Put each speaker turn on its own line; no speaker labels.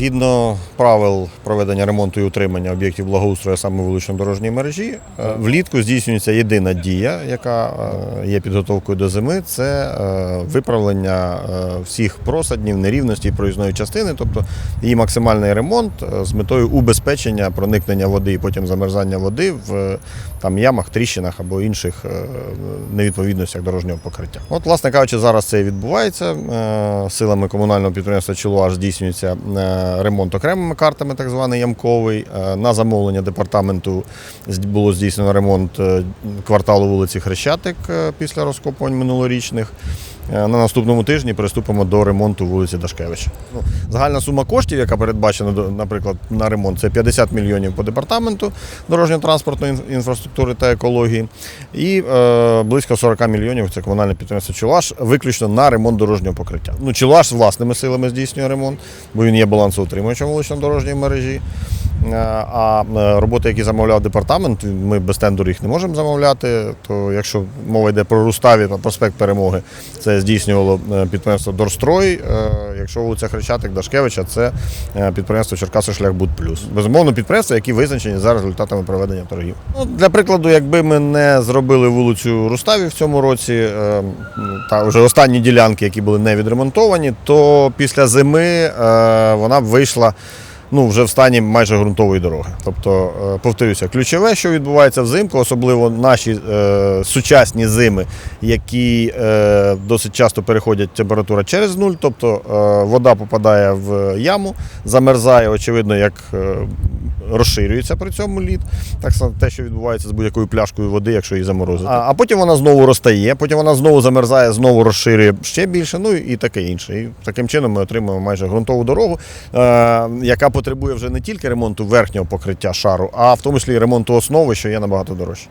Згідно правил проведення ремонту і утримання об'єктів благоустрою, саме вулично дорожньої мережі, е, влітку здійснюється єдина дія, яка е, є підготовкою до зими. Це е, виправлення всіх просаднів, нерівностей проїзної частини, тобто її максимальний ремонт з метою убезпечення проникнення води і потім замерзання води в там ямах, тріщинах або інших невідповідностях дорожнього покриття. От, власне кажучи, зараз це відбувається. Силами комунального підприємства Чилуаш здійснюється ремонт окремими картами, так званий ямковий. Е, На замовлення департаменту було здійснено ремонт е, кварталу вулиці Хрещатик е, після розкопувань минулорічних. Е, На наступному тижні приступимо до ремонту вулиці Дашкевича. Ну, загальна сума коштів, яка передбачена, наприклад, на ремонт, це 50 мільйонів по департаменту дорожньо-транспортної інфраструктури та екології, і е, близько 40 мільйонів це комунальне підприємство Чулаш, виключно на ремонт дорожнього покриття. Ну, Чулаш власними силами здійснює ремонт, бо він є балансоутримувачем вулично-дорожньої мережі. Е, А е, роботи, які замовляв департамент, ми без тендеру їх не можемо замовляти. То якщо мова йде про Руставі та проспект Перемоги, це здійснювало е, підприємство Дорстрой. Якщо вулиця Хрещатик Дашкевича, це підприємство Черкаси Шляхбуд Плюс. Безумовно, підприємства, які визначені за результатами проведення торгів. Ну, для прикладу, якби ми не зробили вулицю Руставі в цьому році, та вже останні ділянки, які були не відремонтовані, то після зими вона б вийшла ну, вже в стані майже ґрунтової дороги. Тобто, е, повторюся, ключове, що відбувається взимку, особливо наші е, сучасні зими, які е, досить часто переходять температура через нуль, тобто е, вода попадає в яму, замерзає, очевидно, як. е, Розширюється при цьому лід, так само те, що відбувається з будь-якою пляшкою води, якщо її заморозити. А, а потім вона знову розтає, потім вона знову замерзає, знову розширює ще більше, ну і таке інше. І таким чином ми отримуємо майже ґрунтову дорогу, е, яка потребує вже не тільки ремонту верхнього покриття шару, а в тому числі ремонту основи, що є набагато дорожче.